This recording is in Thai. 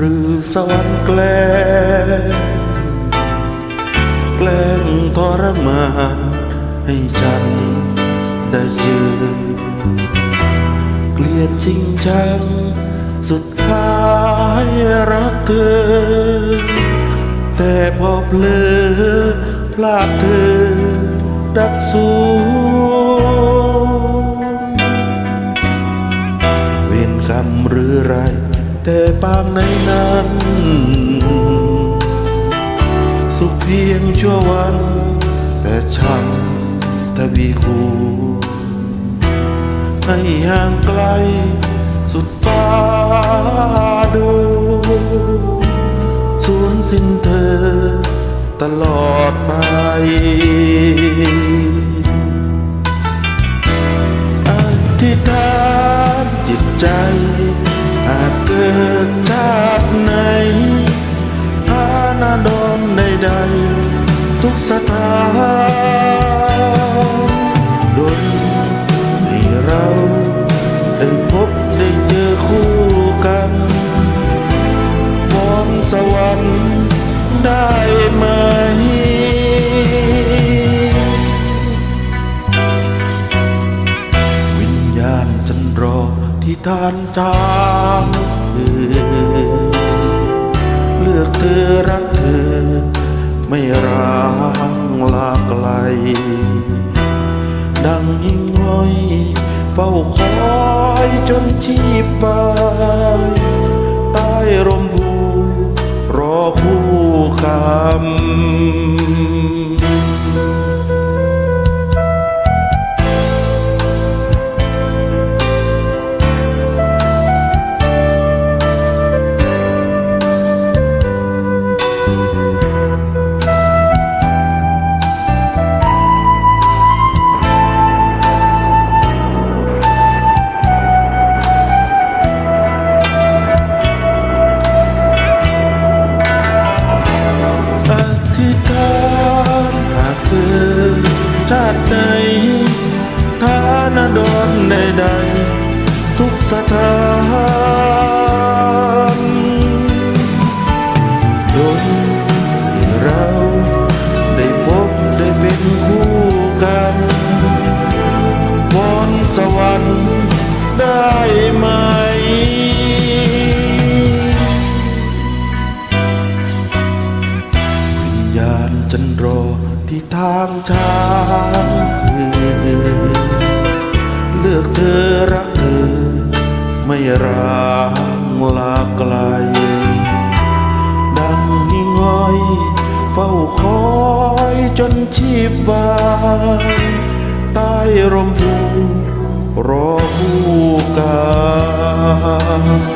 หรือสวรรค์แกล้งแกล้งทรมานให้ฉันได้เจอเกลียดจริงจัง สุดท้ายรักเธอ แต่พอเพลอพลาดเธอ ดับสูญเวียนคำหรือไร แต่ปางในนั้นสุ พียงชั่ววัน แต่ช้ำทวีคูณให้ห่างไกลสุดฟ้าดูสูญสิ้นเธอตลอดไปอธิษฐานจิตใจ สวรรค์ได้ไหมวิญญาณฉันรอที่ทานจางคือเลือกเธอรักเธอ ไม่ร้างลาไกล ดังหิ่งห้อยเฝ้าคอยจนชีพไปาติใดฐานะดอนใดๆทุกสถานดนเราได้พบได้เป็นคู่กันวอนสวรรค์ได้ไหมวิญญาณจันรอ ที่ทางช้างคือเลือกเธอรักเธอ ไม่ร้างลาไกล ดังหิ่งห้อยเฝ้าคอยจนชีพวายใต้ร่มพูรอคู่กัน